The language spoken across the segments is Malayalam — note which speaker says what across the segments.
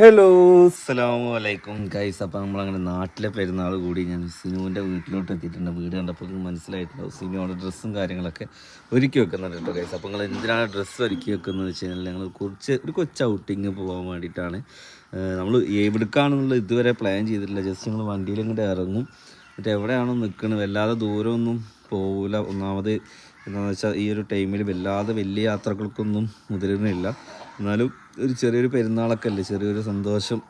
Speaker 1: ഹലോ അസ്സലാമു അലൈക്കും. ഗൈസ് അപ്പോൾ നമ്മളങ്ങനെ നാട്ടിലെ പെരുന്നാൾ കൂടി ഞാൻ സിനുവിന്റെ വീട്ടിലോട്ട് എത്തിയിട്ടുണ്ട്. വീട് കണ്ടപ്പോൾ മനസ്സിലായിട്ടുണ്ടാവും സിനുവിടെ ഡ്രസ്സും കാര്യങ്ങളൊക്കെ ഒരുക്കി വെക്കുന്നുണ്ട് ഗൈസ് അപ്പോൾ നിങ്ങൾ എന്തിനാണ് ഡ്രസ്സ് ഒരുക്കി വെക്കുന്നത് വെച്ച് കഴിഞ്ഞാൽ ഞങ്ങൾ കുറച്ച് ഒരു കൊച്ചു ഔട്ടിങ് പോകാൻ വേണ്ടിയിട്ടാണ്. നമ്മൾ എവിടേക്കാണെന്നുള്ളത് ഇതുവരെ പ്ലാൻ ചെയ്തിട്ടില്ല. ജസ്റ്റ് ഞങ്ങൾ വണ്ടിയിൽ ഇങ്ങോട്ട് ഇറങ്ങും. എന്നിട്ട് എവിടെയാണോ നിൽക്കുന്നത് വല്ലാതെ ദൂരമൊന്നും പോകില്ല ഒന്നാമത് എന്താണെന്ന് വെച്ചാൽ ഈ ഒരു ടൈമിൽ വല്ലാതെ വലിയ യാത്രകൾക്കൊന്നും മുതിരുന്നില്ല. എന്നാലും ഒരു ചെറിയൊരു പെരുന്നാളൊക്കെ അല്ലേ ചെറിയൊരു സന്തോഷം.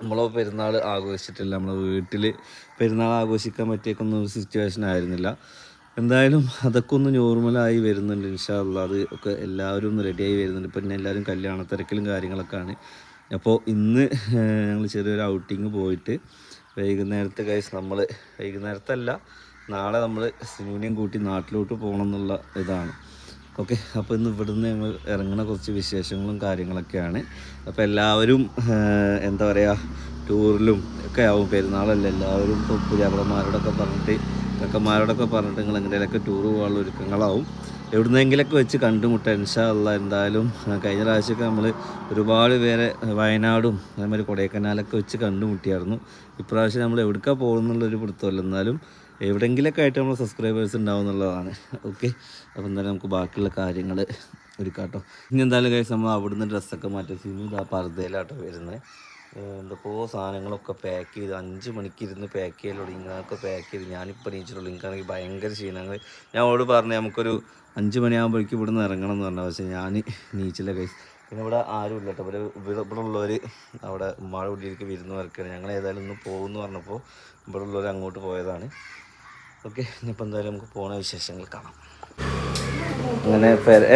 Speaker 1: നമ്മളോ പെരുന്നാൾ ആഘോഷിച്ചിട്ടില്ല. നമ്മളെ വീട്ടിൽ പെരുന്നാൾ ആഘോഷിക്കാൻ പറ്റിയേക്കൊന്നും ഒരു സിറ്റുവേഷൻ ആയിരുന്നില്ല. എന്തായാലും അതൊക്കെ ഒന്ന് നോർമലായി വരുന്നുണ്ട് ഇൻഷാല്ല അത് ഒക്കെ എല്ലാവരും ഒന്ന് റെഡിയായി വരുന്നുണ്ട്. പിന്നെ എല്ലാവരും കല്യാണ തിരക്കിലും കാര്യങ്ങളൊക്കെയാണ്. അപ്പോൾ ഇന്ന് ഞങ്ങൾ ചെറിയൊരു ഔട്ടിങ് പോയിട്ട് വൈകുന്നേരത്തെ കൈസ് നമ്മൾ വൈകുന്നേരത്തല്ല നാളെ നമ്മൾ സൂന്യം കൂട്ടി നാട്ടിലോട്ട് പോകണം എന്നുള്ള ഇതാണ്. ഓക്കെ അപ്പോൾ ഇന്ന് ഇവിടുന്ന് ഞങ്ങൾ ഇറങ്ങുന്ന കുറച്ച് വിശേഷങ്ങളും കാര്യങ്ങളൊക്കെയാണ്. അപ്പോൾ എല്ലാവരും എന്താ പറയുക ടൂറിലും ഒക്കെ ആവും. പെരുന്നാളല്ല എല്ലാവരും ഇപ്പോൾ പുതിയാപ്പിളമാരോടൊക്കെ പറഞ്ഞിട്ട് കക്കന്മാരോടൊക്കെ പറഞ്ഞിട്ട് നിങ്ങൾ എങ്ങനെയൊക്കെ ടൂർ പോകാനുള്ള ഒരുക്കങ്ങളാവും. എവിടുന്നെങ്കിലൊക്കെ വെച്ച് കണ്ടുമുട്ട ഇൻഷാ അല്ല എന്തായാലും കഴിഞ്ഞ പ്രാവശ്യമൊക്കെ നമ്മൾ ഒരുപാട് പേരെ വയനാടും അതേമാതിരി കൊടൈക്കനാലൊക്കെ വെച്ച് കണ്ടുമുട്ടിയായിരുന്നു. ഇപ്രാവശ്യം നമ്മൾ എവിടേക്കാണ് പോകുന്നുള്ളൊരു പിടുത്തമല്ല. എന്നാലും എവിടെയെങ്കിലൊക്കെ ആയിട്ട് നമ്മൾ സബ്സ്ക്രൈബേഴ്സ് ഉണ്ടാവും എന്നുള്ളതാണ്. ഓക്കെ അപ്പോൾ എന്തായാലും നമുക്ക് ബാക്കിയുള്ള കാര്യങ്ങൾ ഒരുക്കാട്ടോ. ഇനി എന്തായാലും കഴിച്ച് നമ്മൾ അവിടുന്ന് ഡ്രസ്സൊക്കെ മാറ്റി. സിനിമ ഇതാ പർദ്ദയിലാട്ടോ വരുന്നത് എന്തൊക്കെയോ സാധനങ്ങളൊക്കെ പാക്ക് ചെയ്ത് അഞ്ച് മണിക്ക് ഇരുന്ന് പാക്ക് ചെയ്യലുള്ളൂ ഇങ്ങനൊക്കെ പാക്ക് ചെയ്ത് ഞാനിപ്പോൾ എണീച്ചിട്ടുള്ളൂ എനിക്കാണെങ്കിൽ ഭയങ്കര ക്ഷീണങ്ങൾ ഞാൻ അവളോട് പറഞ്ഞു നമുക്കൊരു അഞ്ച് മണിയാകുമ്പോഴേക്കും ഇവിടെ നിന്ന് ഇറങ്ങണം എന്ന് പറഞ്ഞു. പക്ഷേ ഞാൻ നീച്ചില്ല കൈസ് പിന്നെ ഇവിടെ ആരും ഇല്ല കേട്ടോ. ഇവിടെ ഇവിടെ ഇവിടെ ഉള്ളവർ അവിടെ ഉമ്മാടെ വീട്ടിലേക്ക് വിരുന്ന് ഞങ്ങൾ ഏതായാലും ഒന്ന് പോകുമെന്ന് പറഞ്ഞപ്പോൾ ഇവിടെ ഉള്ളവർ അങ്ങോട്ട് പോയതാണ്. ഓക്കെ ഇനിയിപ്പോൾ എന്തായാലും നമുക്ക് പോണ വിശേഷങ്ങൾ കാണാം. അങ്ങനെ പേര്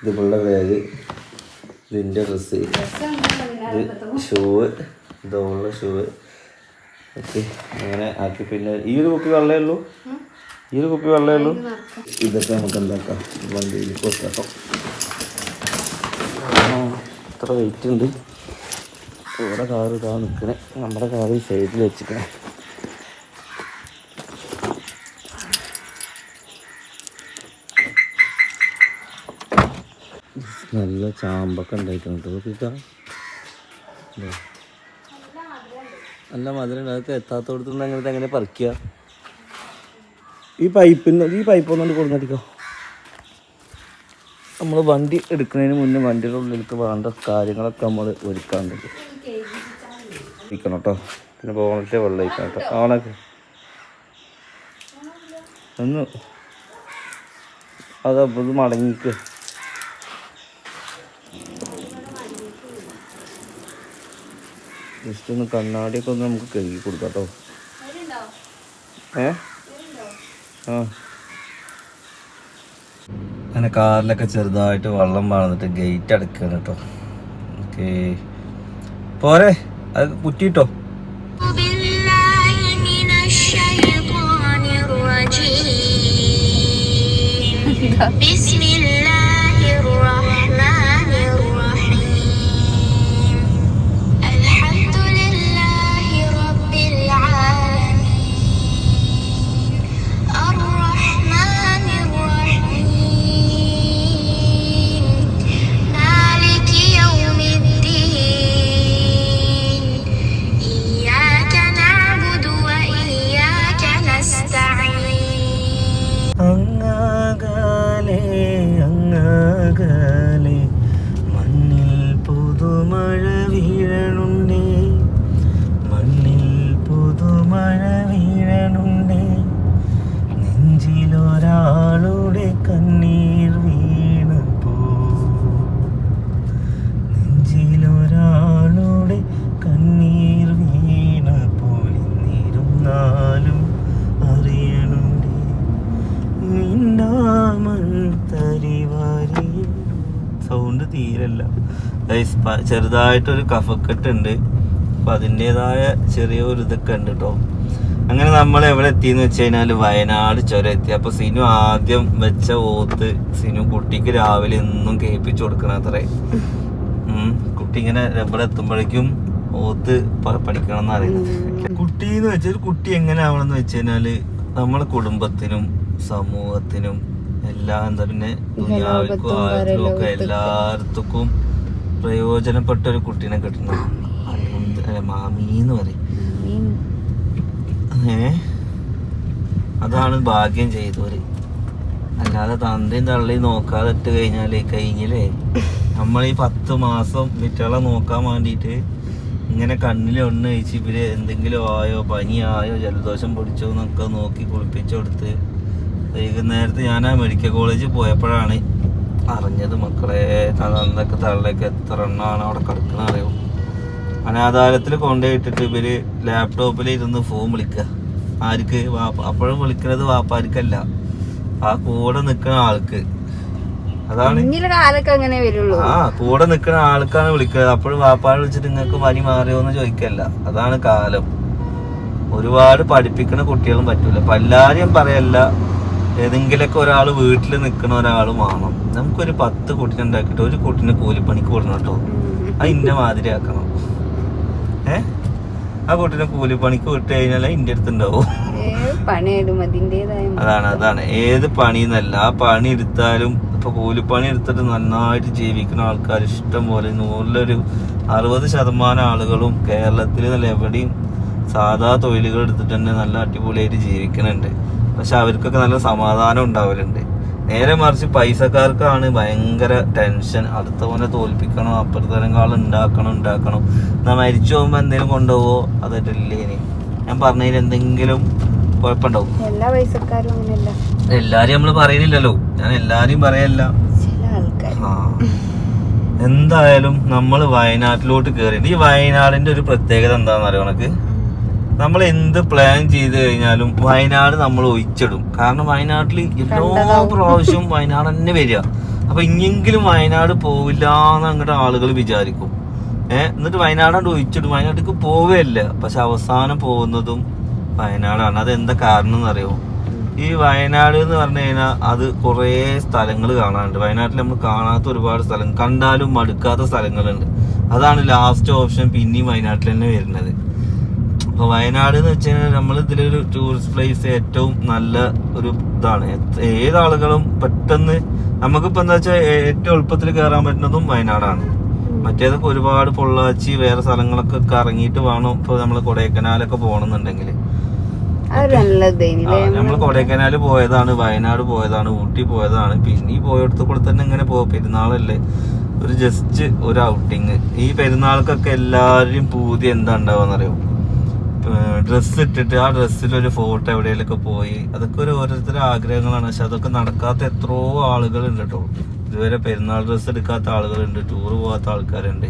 Speaker 1: ഇത് ബാഗ് ഇതിന്റെ ഡ്രസ്സ് ഇത് ഷൂവ് ഇതുള്ള ഷൂവ് ഓക്കെ അങ്ങനെ ആക്കി. പിന്നെ ഈ ഒരു കുപ്പി വെള്ളമേ ഉള്ളൂ. ഈ ഒരു കുപ്പി വെള്ളമേ ഉള്ളൂ. ഇതൊക്കെ നമുക്ക് എന്താക്കാം? വണ്ടിയിൽ കൊടുക്കാം ഇത്ര വെയിറ്റ് ഉണ്ട്? ഇവിടെ കാറ് ഇതാ നിൽക്കണേ നമ്മുടെ കാറ് ഈ സൈഡിൽ വെച്ചിക്കണേ നല്ല ചാമ്പൊക്കെ ഉണ്ടായിട്ടുണ്ട്. നല്ല മധുരം അത് എത്താത്തോടത്തുനിന്ന് അങ്ങനത്തെ എങ്ങനെ പറിക്കുക. ഈ പൈപ്പിന് ഈ പൈപ്പ് ഒന്നുകൊണ്ട് കൊടുന്നടിക്കോ. നമ്മൾ വണ്ടി എടുക്കുന്നതിന് മുന്നേ വണ്ടിയുടെ ഉള്ളിലേക്ക് വേണ്ട കാര്യങ്ങളൊക്കെ നമ്മൾ ഒരുക്കാണ്ട്. ഇരിക്കണം കേട്ടോ പിന്നെ പോകണത്തെ വെള്ളം ഇരിക്കണം കേട്ടോ ആണൊക്കെ ഒന്ന് അത് ഇത് മടങ്ങിക്ക്. ജസ്റ്റ് ഒന്ന് കണ്ണാടിയൊക്കെ ഒന്ന് നമുക്ക് കഴുകി കൊടുക്കാം കേട്ടോ ഏ? ആ. അങ്ങനെ കാറിലൊക്കെ ചെറുതായിട്ട് വെള്ളം പാർന്നിട്ട് ഗേറ്റ് അടക്കുകയാണ് കേട്ടോ ഓക്കേ പോരെ അത് കുറ്റിയിട്ടോ
Speaker 2: بالله من الشيطان الرجيم بسم
Speaker 1: ചെറുതായിട്ടൊരു കഫക്കെട്ട് ഉണ്ട് അപ്പൊ അതിന്റെതായ ചെറിയൊരു ഇതൊക്കെ ഉണ്ട് കേട്ടോ അങ്ങനെ നമ്മൾ എവിടെ എത്തിയെന്ന് വെച്ച് കഴിഞ്ഞാൽ വയനാട് ചുരം എത്തി. അപ്പൊ സിനു ആദ്യം വെച്ച ഓത്ത് സിനു കുട്ടിക്ക് രാവിലെ എന്നും കേൾപ്പിച്ചു കൊടുക്കണത്രേ ഉം. കുട്ടി ഇങ്ങനെ എവിടെ എത്തുമ്പോഴേക്കും ഓത്ത് പഠിക്കണം എന്ന് അറിയുന്നത് കുട്ടി എന്ന് വെച്ചാൽ ഒരു കുട്ടി എങ്ങനെ ആവണം എന്ന് വെച്ച് കഴിഞ്ഞാൽ നമ്മളെ കുടുംബത്തിനും സമൂഹത്തിനും എല്ലാ എന്താ പിന്നെ ദുനിയാവിക്കും ആർക്കും ഒക്കെ എല്ലായിടത്തും പ്രയോജനപ്പെട്ട ഒരു കുട്ടീനെ കിട്ടണം മാമീന്ന് പറയും. ഏ? അതാണ് ഭാഗ്യം ചെയ്തവര്. അല്ലാതെ തന്തയും തള്ളിയും നോക്കാതെ ഇട്ട് കഴിഞ്ഞാലേ കഴിഞ്ഞില്ലേ നമ്മൾ ഈ പത്ത് മാസം വിറ്റളെ നോക്കാൻ വേണ്ടിയിട്ട് ഇങ്ങനെ കണ്ണിൽ ഒന്ന് കഴിച്ച് ഇവർ എന്തെങ്കിലും ആയോ പനിയായോ ജലദോഷം പിടിച്ചോ എന്നൊക്കെ നോക്കി കുളിപ്പിച്ചു കൊടുത്ത് വൈകുന്നേരത്ത് ഞാൻ ആ മെഡിക്കൽ കോളേജിൽ പോയപ്പോഴാണ് അറിഞ്ഞത് മക്കളെ. തന്നൊക്കെ തള്ളിലേക്ക് എത്ര എണ്ണമാണ് അവിടെ കിടക്കണ അറിയോ? അനാഥാലയത്തിൽ കൊണ്ടുപോയിട്ടിട്ട് ഇവർ ലാപ്ടോപ്പിൽ ഇരുന്ന് ഫോൺ വിളിക്കുക ആർക്ക്? വാപ്പ. അപ്പോഴും വിളിക്കുന്നത് വാപ്പാർക്കല്ല. ആ കൂടെ നിൽക്കുന്ന ആൾക്ക്. അതാണ്.
Speaker 3: അങ്ങനെ വരുള്ളൂ?
Speaker 1: ആ കൂടെ നിൽക്കുന്ന ആൾക്കാണ് വിളിക്കുന്നത് അപ്പോഴും വാപ്പാട് വിളിച്ചിട്ട് നിങ്ങൾക്ക് പനി മാറിയോന്ന് ചോദിക്കല്ല. അതാണ് കാലം. ഒരുപാട് പഠിപ്പിക്കുന്ന കുട്ടികളും പറ്റൂല. പല്ലാരെയും പറയല്ല. ഏതെങ്കിലൊക്കെ ഒരാൾ വീട്ടിൽ നിൽക്കുന്ന ഒരാൾ വേണം നമുക്കൊരു പത്ത് കുട്ടിനെ ഉണ്ടാക്കിയിട്ട് ഒരു കുട്ടിനെ കൂലിപ്പണിക്ക് വിടണം കേട്ടോ. അത് ഇന്ന മാതിരി ആക്കണം. ഏ? ആ കുട്ടിനെ കൂലിപ്പണിക്ക് വിട്ട് കഴിഞ്ഞാൽ ഇന്റെ അടുത്ത് ഉണ്ടാവും.
Speaker 3: പണിയിടും അതിന്റെതായ
Speaker 1: അതാണ് അതാണ്. ഏത് പണി എന്നല്ല ആ പണി എടുത്താലും ഇപ്പൊ കൂലിപ്പണി എടുത്തിട്ട് നന്നായിട്ട് ജീവിക്കുന്ന ആൾക്കാർ ഇഷ്ടം പോലെ നൂറിലൊരു അറുപത് ശതമാനം ആളുകളും കേരളത്തിൽ നല്ല എവിടെയും സാധാ തൊഴിലുകൾ എടുത്തിട്ട് തന്നെ നല്ല അടിപൊളിയായിട്ട് ജീവിക്കുന്നുണ്ട് പക്ഷെ അവർക്കൊക്കെ നല്ല സമാധാനം ഉണ്ടാവലുണ്ട്. നേരെ മറിച്ച് പൈസക്കാർക്കാണ് ഭയങ്കര ടെൻഷൻ അടുത്ത അടുത്തവനെ തോൽപ്പിക്കണം അപ്പുറത്തേക്കാൾ ഉണ്ടാക്കണം ഉണ്ടാക്കണം? എന്നാ മരിച്ചു പോകുമ്പോ എന്തെങ്കിലും കൊണ്ടുപോവോ? അതായിട്ടില്ലേനി ഞാൻ പറഞ്ഞതിൽ എന്തെങ്കിലും കുഴപ്പമുണ്ടാവും.
Speaker 3: എല്ലാ പൈസക്കാരും അങ്ങനെയല്ല.
Speaker 1: എല്ലാരും നമ്മൾ പറയുന്നില്ലല്ലോ. ഞാൻ എല്ലാരെയും പറയല്ല. എന്തായാലും നമ്മൾ വയനാട്ടിലോട്ട് കേറി ഈ വയനാടിന്റെ ഒരു പ്രത്യേകത എന്താണെന്ന് അറിയണക്ക് നമ്മൾ എന്ത് പ്ലാൻ ചെയ്ത് കഴിഞ്ഞാലും വയനാട് നമ്മൾ ഒഴിച്ചിടും. കാരണം വയനാട്ടിൽ എല്ലാ പ്രാവശ്യവും വയനാട് തന്നെ വരിക. അപ്പൊ ഇനിയെങ്കിലും വയനാട് പോവില്ല എന്ന് അങ്ങോട്ട് ആളുകൾ വിചാരിക്കും. ഏഹ് എന്നിട്ട് വയനാടാണ്ട് ഒഴിച്ചിടും. വയനാട്ടിലേക്ക് പോവുകയല്ല പക്ഷെ അവസാനം പോകുന്നതും വയനാടാണ്. അത് എന്താ കാരണം എന്നറിയോ? ഈ വയനാട് എന്ന് പറഞ്ഞു കഴിഞ്ഞാൽ അത് കുറേ സ്ഥലങ്ങൾ കാണാനുണ്ട്. വയനാട്ടിൽ നമ്മൾ കാണാത്ത ഒരുപാട് സ്ഥലം കണ്ടാലും മടുക്കാത്ത സ്ഥലങ്ങളുണ്ട്. അതാണ് ലാസ്റ്റ് ഓപ്ഷൻ പിന്നെയും വയനാട്ടിൽ തന്നെ വരുന്നത്. അപ്പൊ വയനാട് എന്ന് വെച്ച് കഴിഞ്ഞാൽ നമ്മൾ ഇതിലൊരു ടൂറിസ്റ്റ് പ്ലേസ് ഏറ്റവും നല്ല ഒരു ഇതാണ്. ഏതാളുകളും പെട്ടെന്ന് നമുക്കിപ്പോ എന്താ വെച്ചാൽ ഏറ്റവും എളുപ്പത്തിൽ കയറാൻ പറ്റുന്നതും വയനാടാണ്. മറ്റേതൊക്കെ ഒരുപാട് പൊള്ളാച്ചി വേറെ സ്ഥലങ്ങളൊക്കെ കറങ്ങിയിട്ട് വേണം ഇപ്പൊ നമ്മൾ കൊടൈക്കനാലൊക്കെ പോകണമെന്നുണ്ടെങ്കിൽ നമ്മൾ കൊടൈക്കനാൽ പോയതാണ് വയനാട് പോയതാണ് ഊട്ടി പോയതാണ് പിന്നെ ഈ പോയടത്ത് കൂടെ തന്നെ ഇങ്ങനെ പോവാ. പെരുന്നാളല്ലേ ഒരു ജസ്റ്റ് ഒരു ഔട്ടിങ് ഈ പെരുന്നാൾക്കൊക്കെ എല്ലാവരും പൂതി എന്താ ഉണ്ടാവുക ഡ്രസ്സ് ഇട്ടിട്ട് ആ ഡ്രസ്സിൽ ഒരു ഫോട്ടോ എവിടെയെങ്കിലൊക്കെ പോയി. അതൊക്കെ ഒരു ഓരോരുത്തരുടെ ആഗ്രഹങ്ങളാണ്. പക്ഷെ അതൊക്കെ നടക്കാത്ത എത്രയോ ആളുകളുണ്ട് കേട്ടോ ഇതുവരെ പെരുന്നാൾ ഡ്രസ്സ് എടുക്കാത്ത ആളുകളുണ്ട്. ടൂർ പോകാത്ത ആൾക്കാരുണ്ട്.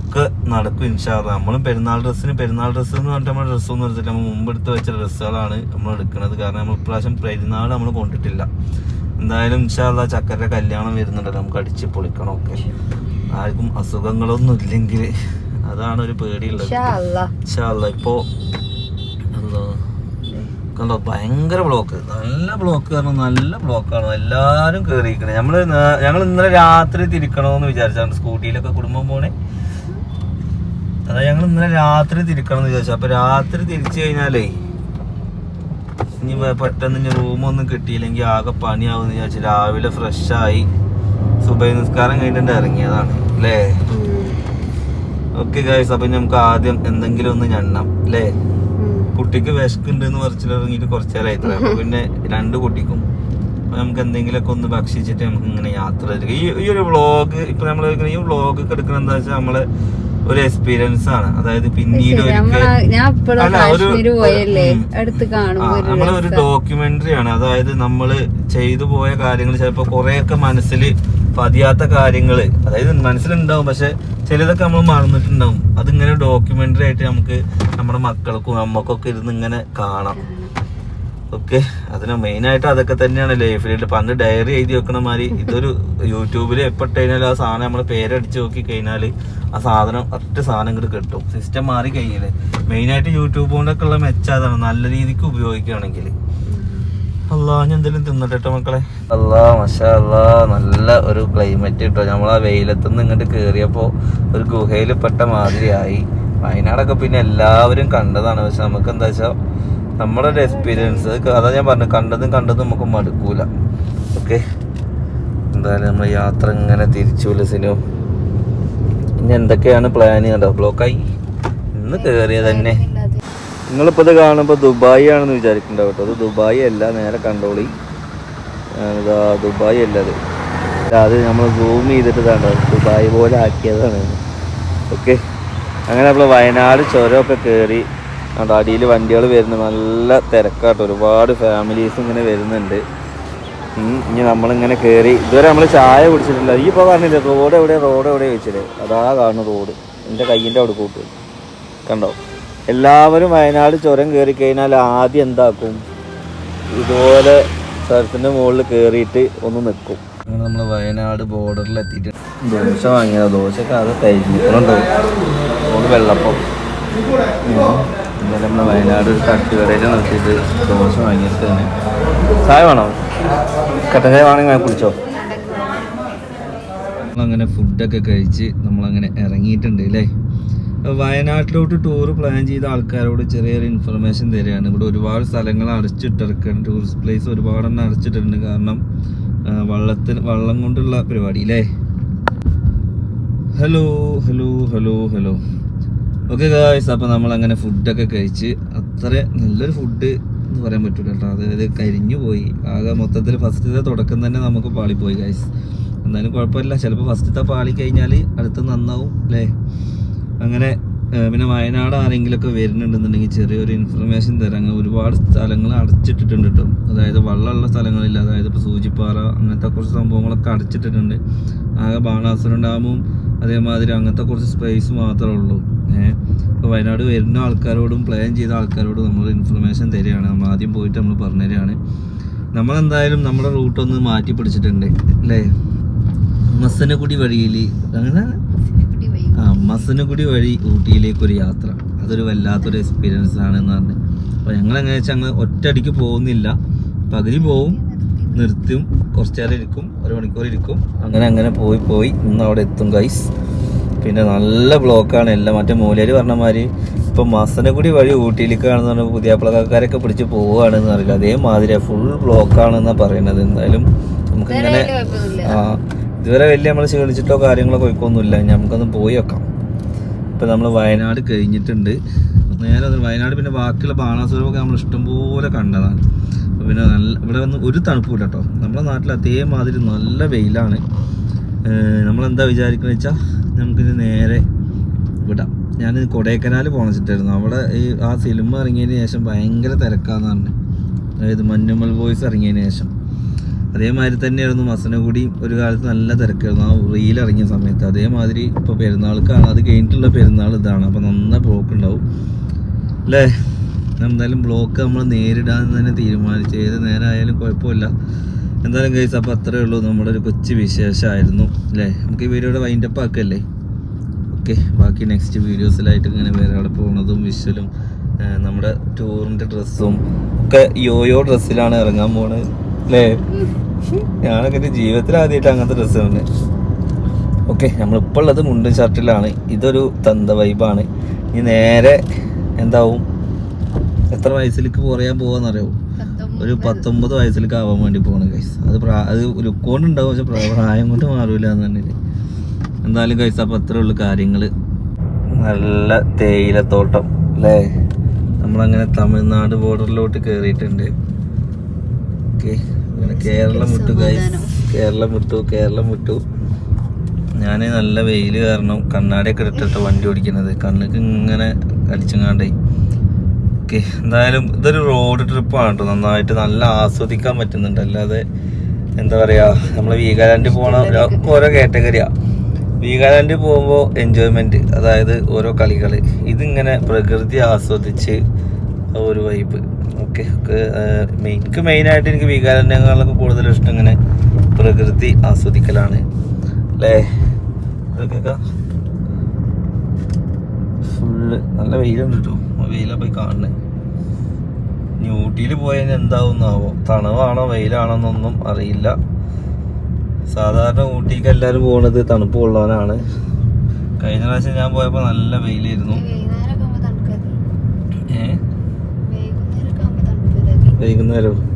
Speaker 1: ഒക്കെ നടക്കും ഇൻഷാല്ല നമ്മളും പെരുന്നാൾ ഡ്രസ്സിന് പെരുന്നാൾ ഡ്രസ്സ് എന്ന് പറഞ്ഞിട്ട് നമ്മൾ ഡ്രസ്സൊന്നും എടുത്തില്ല. നമ്മൾ മുമ്പ് എടുത്ത് വെച്ച ഡ്രസ്സുകളാണ് നമ്മൾ എടുക്കുന്നത് കാരണം നമ്മൾ ഇപ്രാവശ്യം പെരുന്നാൾ നമ്മൾ കൊണ്ടിട്ടില്ല. എന്തായാലും ഇൻഷാല്ല ചക്കരുടെ കല്യാണം വരുന്നുണ്ടല്ലോ. നമുക്ക് അടിച്ച് പൊളിക്കണം ഒക്കെ. ആർക്കും അസുഖങ്ങളൊന്നും ഇല്ലെങ്കിൽ അതാണ് ഒരു പേടിയുള്ളത് ഇപ്പോ എന്തോ കണ്ടോ ഭയങ്കര ബ്ലോക്ക്. നല്ല ബ്ലോക്ക് കാരണം നല്ല ബ്ലോക്കാണ്. എല്ലാരും കേറിയിരിക്കണേ. നമ്മൾ നേ- ഞങ്ങൾ ഇന്നലെ രാത്രി തിരിക്കണമെന്ന് വിചാരിച്ചാണ് സ്കൂട്ടിയിലൊക്കെ കുടുംബം പോണേ. അതായത് ഞങ്ങൾ ഇന്നലെ രാത്രി തിരിക്കണം എന്ന് വിചാരിച്ചു. അപ്പൊ രാത്രി തിരിച്ചു കഴിഞ്ഞാലേ ഇനി പെട്ടെന്ന് ഇനി റൂമൊന്നും കിട്ടിയില്ലെങ്കിൽ ആകെ പണിയാവും വിചാരിച്ചു രാവിലെ ഫ്രഷായി സുബൈ നിസ്കാരം കഴിഞ്ഞിട്ട് ഇറങ്ങിയതാണ്. അല്ലേ. ഓക്കെ ഗൈസ് അപ്പൊ നമുക്ക് ആദ്യം എന്തെങ്കിലും ഒന്ന് ഞണ്ണം അല്ലേ. കുട്ടിക്ക് വിശക്കുണ്ട് എന്ന് പറിച്ചിലിറങ്ങിയിട്ട് കുറച്ചു നേരം ഇത്ര പിന്നെ രണ്ട് കുട്ടിക്കും. അപ്പൊ നമുക്ക് എന്തെങ്കിലുമൊക്കെ ഒന്ന് ഭക്ഷിച്ചിട്ട് നമുക്ക് ഇങ്ങനെ യാത്ര ഈ ഈ ഒരു വ്ളോഗ് ഇപ്പൊ നമ്മൾ ഈ വ്ളോഗ് ഒക്കെ എടുക്കണം എന്താ വെച്ചാൽ നമ്മൾ ഒരു എക്സ്പീരിയൻസ് ആണ്. അതായത് പിന്നീട് നമ്മളൊരു
Speaker 3: നമ്മളെ
Speaker 1: ഒരു ഡോക്യുമെന്ററി ആണ്. അതായത് നമ്മൾ ചെയ്തു പോയ കാര്യങ്ങൾ ചിലപ്പോ കുറെയൊക്കെ മനസ്സിൽ പതിയാത്ത കാര്യങ്ങൾ അതായത് മനസ്സിലുണ്ടാവും പക്ഷെ ചിലതൊക്കെ നമ്മൾ മറന്നിട്ടുണ്ടാവും. അതിങ്ങനെ ഡോക്യുമെന്ററി ആയിട്ട് നമുക്ക് നമ്മുടെ മക്കൾക്കും അമ്മക്കൊക്കെ ഇരുന്ന് ഇങ്ങനെ കാണാം. ഓക്കെ അതിന് മെയിനായിട്ട് അതൊക്കെ തന്നെയാണ് ലൈഫിൽ പണ്ട് ഡയറി എഴുതി വെക്കണ മാതിരി ഇതൊരു യൂട്യൂബിൽ എപ്പോട്ട് ആ സാധനം നമ്മളെ പേരടിച്ച് നോക്കി കഴിഞ്ഞാൽ ആ സാധനം ഒറ്റ സാധനം ഇങ്ങോട്ട് കിട്ടും. സിസ്റ്റം മാറി കഴിഞ്ഞാൽ മെയിൻ ആയിട്ട് യൂട്യൂബ് കൊണ്ടൊക്കെ ഉള്ള മെച്ചം അതാണ് നല്ല രീതിക്ക് ഉപയോഗിക്കുകയാണെങ്കിൽ നല്ല ഒരു ക്ലൈമറ്റ് കിട്ടോ നമ്മൾ ആ വെയിലത്തുനിന്ന് ഇങ്ങോട്ട് കേറിയപ്പോ ഒരു ഗുഹയിൽ പെട്ട മാതിരിയായി. വയനാടൊക്കെ പിന്നെ എല്ലാവരും കണ്ടതാണ്. പക്ഷെ നമുക്ക് എന്താ വെച്ചാ നമ്മുടെ ഒരു എക്സ്പീരിയൻസ് അതാ ഞാൻ പറഞ്ഞു കണ്ടതും കണ്ടതും നമുക്ക് മടുക്കൂല. ഓക്കെ? എന്തായാലും നമ്മൾ യാത്ര ഇങ്ങനെ തിരിച്ചു വിലസിനോ ഇനി എന്തൊക്കെയാണ് പ്ലാൻ കണ്ടോ? ബ്ലോക്കായി ഇന്ന് കയറിയത് തന്നെ നിങ്ങളിപ്പോൾ ഇത് കാണുമ്പോൾ ദുബായി ആണെന്ന് വിചാരിക്കുന്നുണ്ടാവും കേട്ടോ. അത് ദുബായി അല്ല നേരെ കണ്ടോളി. ഇതാ ദുബായി അല്ല അത് അത് നമ്മൾ സൂം ചെയ്തിട്ട് ഇതാണ്ടോ ദുബായ് പോലെ ആക്കിയതാണ്. ഓക്കെ. അങ്ങനെ നമ്മൾ വയനാട് ചുരമൊക്കെ കയറി അവിടെ അടിയിൽ വണ്ടികൾ വരുന്നു. നല്ല തിരക്കാട്ടോ. ഒരുപാട് ഫാമിലീസ് ഇങ്ങനെ വരുന്നുണ്ട്. ഇനി നമ്മളിങ്ങനെ കയറി ഇതുവരെ നമ്മൾ ചായ കുടിച്ചിട്ടില്ല. ഈ ഇപ്പോൾ പറഞ്ഞില്ലേ റോഡ് എവിടെ റോഡ് എവിടെ ചോദിച്ചില്ലേ? അതാ കാണുന്നു റോഡ്. എന്റെ കയ്യിന്റെ അവിടെ കൂട്ട്. കണ്ടോ? എല്ലാവരും വയനാട് ചുരം കയറി കഴിഞ്ഞാൽ ആദ്യം എന്താക്കും? ഇതുപോലെ സ്ഥലത്തിന്റെ മുകളിൽ കയറിയിട്ട് ഒന്ന് നിൽക്കും അങ്ങനെ നമ്മൾ വയനാട് ബോർഡറിൽ എത്തിയിട്ട് ദോശ വാങ്ങിയത്. ദോശയൊക്കെ അത് തയ്ച്ചിട്ടുണ്ടോ അതുകൊണ്ട് വെള്ളപ്പം. ഇന്നലെ നമ്മൾ വയനാട് ഒരു തട്ടുകടയിൽ നിർത്തിയിട്ട് ദോശ വാങ്ങിയിട്ടാണ് ചായ വേണോ? കട്ടൻ ചായ വേണമെങ്കിൽ കുടിച്ചോ? നമ്മളങ്ങനെ ഫുഡൊക്കെ കഴിച്ച് നമ്മളങ്ങനെ ഇറങ്ങിയിട്ടുണ്ട് അല്ലേ വയനാട്ടിലോട്ട് ടൂർ പ്ലാൻ ചെയ്ത ആൾക്കാരോട് ചെറിയൊരു ഇൻഫർമേഷൻ തരികയാണ്. ഇവിടെ ഒരുപാട് സ്ഥലങ്ങൾ അടച്ചിട്ടിറക്കുന്നുണ്ട്. ടൂറിസ്റ്റ് പ്ലേസ് ഒരുപാടെണ്ണം അടച്ചിട്ടുണ്ട് കാരണം വള്ളത്തിന് വള്ളം കൊണ്ടുള്ള പരിപാടി അല്ലേ hello hello hello hello okay guys അപ്പോൾ നമ്മൾ അങ്ങനെ ഫുഡൊക്കെ കഴിച്ച് അത്ര നല്ലൊരു ഫുഡ് എന്ന് പറയാൻ പറ്റൂല കേട്ടോ. അതായത് കരിഞ്ഞു പോയി. ആകെ മൊത്തത്തിൽ ഫസ്റ്റത്തെ തുടക്കം തന്നെ നമുക്ക് പാളിപ്പോയി ഗായ്സ് എന്നാലും കുഴപ്പമില്ല. ചിലപ്പോൾ ഫസ്റ്റത്തെ പാളി കഴിഞ്ഞാൽ അടുത്ത് നന്നാവും അല്ലേ? അങ്ങനെ പിന്നെ വയനാട് ആരെങ്കിലുമൊക്കെ വരുന്നുണ്ടെന്നുണ്ടെങ്കിൽ ചെറിയൊരു ഇൻഫർമേഷൻ തരാം. ഒരുപാട് സ്ഥലങ്ങൾ അടച്ചിട്ടിട്ടുണ്ട് കേട്ടോ. അതായത് വെള്ളമുള്ള സ്ഥലങ്ങളില്ല. അതായത് ഇപ്പോൾ സൂചിപ്പാറ അങ്ങനത്തെ കുറച്ച് സംഭവങ്ങളൊക്കെ അടച്ചിട്ടിട്ടുണ്ട്. ആകെ ബാണാസുരം ഡാമും അതേമാതിരി അങ്ങനത്തെ കുറച്ച് സ്പേസ് മാത്രമേ ഉള്ളൂ. ഏഹ് വയനാട് വരുന്ന ആൾക്കാരോടും പ്ലാൻ ചെയ്ത ആൾക്കാരോടും നമ്മൾ ഇൻഫർമേഷൻ തരികയാണ്. നമ്മൾ ആദ്യം പോയിട്ട് നമ്മൾ പറഞ്ഞു തരികയാണ് നമ്മളെന്തായാലും നമ്മുടെ റൂട്ടൊന്ന് മാറ്റി പിടിച്ചിട്ടുണ്ട് അല്ലേ? മസനഗുടി വഴിയിൽ അങ്ങനെ മസനഗുടി വഴി ഊട്ടിയിലേക്ക് ഒരു യാത്ര. അതൊരു വല്ലാത്തൊരു എക്സ്പീരിയൻസ് ആണെന്ന് പറഞ്ഞു. അപ്പോൾ ഞങ്ങൾ എങ്ങനെ വെച്ചാൽ അങ്ങ് ഒറ്റയടിക്ക് പോകുന്നില്ല. പകുതി പോവും നിർത്തും കുറച്ച് നേരം ഇരിക്കും ഒരു മണിക്കൂർ ഇരിക്കും. അങ്ങനെ അങ്ങനെ പോയി പോയി ഇന്ന് അവിടെ എത്തും ഗൈസ് പിന്നെ നല്ല ബ്ലോക്കാണ് എല്ലാം മറ്റേ മൂലേര് പറഞ്ഞ മാതിരി ഇപ്പം മസനഗുടി വഴി ഊട്ടിയിലേക്കാണെന്ന് പറഞ്ഞാൽ പുതിയ പ്ലകക്കാരൊക്കെ പിടിച്ച് പോവുകയാണെന്ന് അറിയില്ല. അതേമാതിരി ഫുൾ ബ്ലോക്കാണെന്നാണ് പറയുന്നത് എന്തായാലും നമുക്കിങ്ങനെ ആ ഇതുവരെ വലിയ നമ്മൾ ക്ഷീണിച്ചിട്ടോ കാര്യങ്ങളോ കൊയ്ക്കൊന്നുമില്ല നമുക്കൊന്ന് പോയി വെക്കാം. ഇപ്പം നമ്മൾ വയനാട് കഴിഞ്ഞിട്ടുണ്ട്. നേരെ വയനാട് പിന്നെ ബാക്കിയുള്ള ബാണാസുരമൊക്കെ നമ്മൾ ഇഷ്ടംപോലെ കണ്ടതാണ്. പിന്നെ നല്ല ഇവിടെ വന്ന് ഒരു തണുപ്പില്ല കേട്ടോ നമ്മുടെ നാട്ടിൽ അതേമാതിരി നല്ല വെയിലാണ്. നമ്മളെന്താ വിചാരിക്കുന്നത് വെച്ചാൽ നമുക്കിത് നേരെ വിടാം. ഞാൻ കൊടൈക്കനാൽ പോണിച്ചിട്ടായിരുന്നു അവിടെ ഈ ആ സിനിമ ഇറങ്ങിയതിന് ശേഷം ഭയങ്കര തിരക്കാന്ന് അതായത് മഞ്ഞുമൽ വോയിസ് ഇറങ്ങിയതിന് ശേഷം. അതേമാതിരി തന്നെയായിരുന്നു മസനഗുടി ഒരു കാലത്ത് നല്ല തിരക്കായിരുന്നു. ആ റീൽ ഇറങ്ങിയ സമയത്ത് അതേമാതിരി ഇപ്പോൾ പെരുന്നാൾക്കാണ്. അത് കഴിഞ്ഞിട്ടുള്ള പെരുന്നാൾ ഇതാണ്. അപ്പോൾ നന്നായി ബ്ലോക്ക് ഉണ്ടാവും. അല്ലേ എന്തായാലും ബ്ലോക്ക് നമ്മൾ നേരിടാൻ തന്നെ തീരുമാനിച്ചു. ഏത് നേരമായാലും കുഴപ്പമില്ല. എന്തായാലും കേസ് അപ്പോൾ അത്രയേ ഉള്ളൂ. നമ്മുടെ ഒരു കൊച്ചു വിശേഷമായിരുന്നു. അല്ലേ നമുക്ക് ഈ വീഡിയോയുടെ വൈൻഡപ്പ് ആക്കല്ലേ? ഓക്കെ. ബാക്കി നെക്സ്റ്റ് വീഡിയോസിലായിട്ട് ഇങ്ങനെ വേറെ അവിടെ പോകുന്നതും വിഷ്വലും നമ്മുടെ ടൂറിന്റെ ഡ്രസ്സും ഒക്കെ യോയോ ഡ്രസ്സിലാണ് ഇറങ്ങാൻ പോണത്. അല്ലേ ഞാനൊക്കെ എന്റെ ജീവിതത്തിൽ ആദ്യമായിട്ട് അങ്ങനത്തെ ഡ്രസ്സ് തന്നെ ഓക്കെ നമ്മളിപ്പോൾ ഉള്ളത് മുണ്ടും ഷർട്ടിലാണ്. ഇതൊരു തന്ത വൈബാണ് ഇനി നേരെ എന്താവും? എത്ര വയസ്സിലേക്ക് പറയാൻ പോകാന്നറിയോ ഒരു പത്തൊമ്പത് വയസ്സിലേക്ക് ആവാൻ വേണ്ടി പോകണം കൈസ് അത് പ്രാ അത് ലുക്കോണ്ടുണ്ടാവും പക്ഷെ പ്രാ- പ്രായം കൊണ്ട് മാറൂല എന്ന് തന്നെ എന്തായാലും കൈസ് അപ്പം അത്രേ ഉള്ളു കാര്യങ്ങൾ നല്ല തേയിലത്തോട്ടം അല്ലേ നമ്മളങ്ങനെ തമിഴ്നാട് ബോർഡറിലോട്ട് കയറിയിട്ടുണ്ട് ഓക്കെ. അങ്ങനെ കേരളം വിട്ടു ഗൈസ് കേരളം വിട്ടു കേരളം വിട്ടു. ഞാൻ നല്ല വെയിൽ കാരണം കണ്ണാടിയൊക്കെ ഇട്ടിട്ട് വണ്ടി ഓടിക്കുന്നത്. കണ്ണിക്ക് ഇങ്ങനെ അടിച്ചങ്ങാണ്ടേ. ഓക്കെ എന്തായാലും ഇതൊരു റോഡ് ട്രിപ്പാണ് കേട്ടോ നന്നായിട്ട് നല്ല ആസ്വദിക്കാൻ പറ്റുന്നുണ്ട്. അല്ലാതെ എന്താ പറയാ നമ്മൾ വീഗാലാൻഡ് ഒരു- ഓരോ കാറ്റഗറിയാ വീഗാലാൻഡ് പോകുമ്പോൾ എൻജോയ്മെന്റ് അതായത് ഓരോ കളികൾ ഇതിങ്ങനെ പ്രകൃതി ആസ്വദിച്ച് ഒരു വൈബ് ഓക്കെ എനിക്ക് മെയിനായിട്ട് എനിക്ക് വികാരങ്ങളൊക്കെ കൂടുതൽ ഇഷ്ടം ഇങ്ങനെ പ്രകൃതി ആസ്വദിക്കലാണ്. അല്ലേ? ഫുള്ള് നല്ല വെയിലുണ്ട് കേട്ടോ വെയിലാ പോയി കാണുന്നത് ന്യൂട്ടിയിൽ പോയതിന് എന്താവുന്നാവോ? തണുവാണോ വെയിലാണോ എന്നൊന്നും അറിയില്ല. സാധാരണ ഊട്ടിക്ക് എല്ലാവരും പോകുന്നത് തണുപ്പ് ഉള്ളവനാണ് കഴിഞ്ഞ പ്രാവശ്യം ഞാൻ പോയപ്പോൾ നല്ല വെയിലായിരുന്നു. വൈകുന്നേരം.